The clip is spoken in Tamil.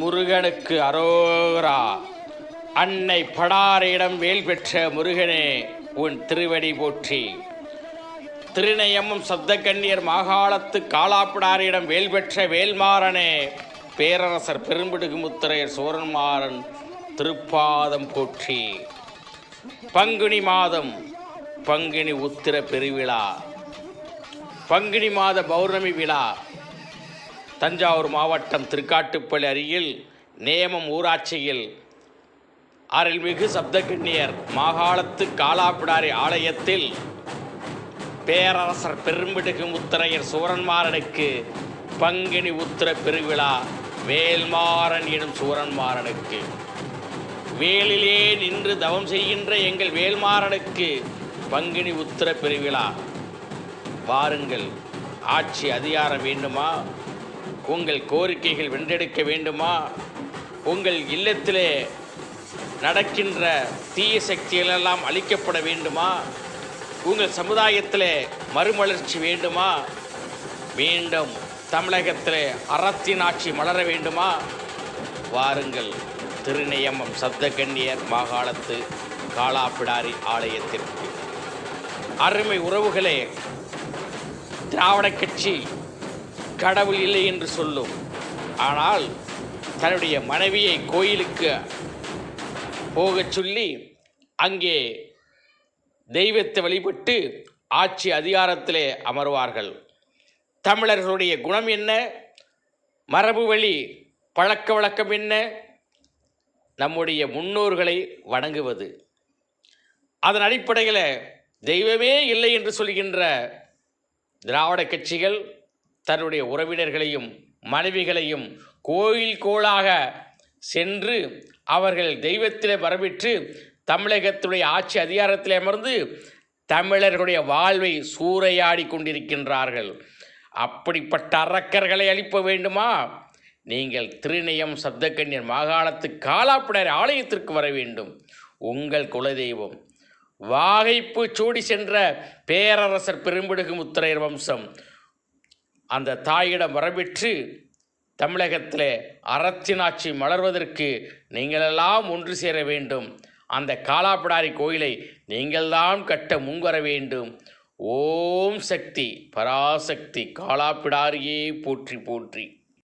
முருகனுக்கு அரோரா அன்னை படாரையிடம் வேல் பெற்ற முருகனே உன் திருவடி போற்றி. திருநயமும் சப்தக்கண்ணியர் மாகாளத்து காலாப்பிடாரியிடம் வேல் பெற்ற வேல்மாறனே பேரரசர் பெரும்பிடுகு முத்திரையர் சோரன்மாறன் திருப்பாதம் போற்றி. பங்குனி மாதம் பங்குனி உத்திர பெருவிழா. பங்குனி மாத பௌர்ணமி விழா. தஞ்சாவூர் மாவட்டம் திருக்காட்டுப்பள்ளி அருகில் நேமம் ஊராட்சியில் அருள்மிகு சப்தகண்ணியர் மாகாளத்து காலாப்பிடாரி ஆலயத்தில் பேரரசர் பெரும்பிடுகு முத்திரையர் சூரன்மாறனுக்கு பங்கினி உத்திர பெருவிழா வேல்மாறன் எனும் சூரன்மாறனுக்கு வேலிலே நின்று தவம் செய்கின்ற எங்கள் வேல்மாறனுக்கு பங்கினி உத்திர பெருவிழா. பாருங்கள் ஆட்சி அதிகாரம் வேண்டுமா? உங்கள் கோரிக்கைகள் வென்றெடுக்க வேண்டுமா? உங்கள் இல்லத்திலே நடக்கின்ற தீய சக்திகளெல்லாம் அழிக்கப்பட வேண்டுமா? உங்கள் சமுதாயத்தில் மறுமலர்ச்சி வேண்டுமா? மீண்டும் தமிழகத்தில் அறத்தின் ஆட்சி மலர வேண்டுமா? வாருங்கள் திருநெயமம் சப்தகண்ணியர் மாகாணத்து காலாப்பிடாரி ஆலயத்திற்கு. அருமை உறவுகளே திராவிட கட்சி கடவுள் இல்லை என்று சொல்லும். ஆனால் தன்னுடைய மனைவியை கோயிலுக்கு போகச் சொல்லி அங்கே தெய்வத்தை வழிபட்டு ஆட்சி அதிகாரத்திலே அமர்வார்கள். தமிழர்களுடைய குணம் என்ன? மரபு வழி பழக்க வழக்கம் என்ன? நம்முடைய முன்னோர்களை வணங்குவது. அதன் அடிப்படையில் தெய்வமே இல்லை என்று சொல்கின்ற திராவிட கட்சிகள் தன்னுடைய உறவினர்களையும் மனைவிகளையும் கோயில் கோளாக சென்று அவர்கள் தெய்வத்திலே வரவிற்று தமிழகத்துடைய ஆட்சி அதிகாரத்தில் அமர்ந்து தமிழர்களுடைய வாழ்வை சூறையாடி கொண்டிருக்கின்றார்கள். அப்படிப்பட்ட அரக்கர்களை அழிப்ப வேண்டுமா? நீங்கள் திருநயம் சப்தக்கண்ணியர் மாகாணத்து காலாப்பிடர் ஆலயத்திற்கு வர வேண்டும். உங்கள் குலதெய்வம். வாகைப்பு சூடி சென்ற பேரரசர் பெரும்பிடுகு முத்திரையர் வம்சம். அந்த தாயிடம் வரபெற்று தமிழகத்தில் அறத்தினாட்சி மலர்வதற்கு நீங்களெல்லாம் ஒன்று சேர வேண்டும். அந்த காலாப்பிடாரி கோயிலை நீங்கள்தான் கட்ட முன்வர வேண்டும். ஓம் சக்தி பராசக்தி காலாப்பிடாரியே போற்றி போற்றி.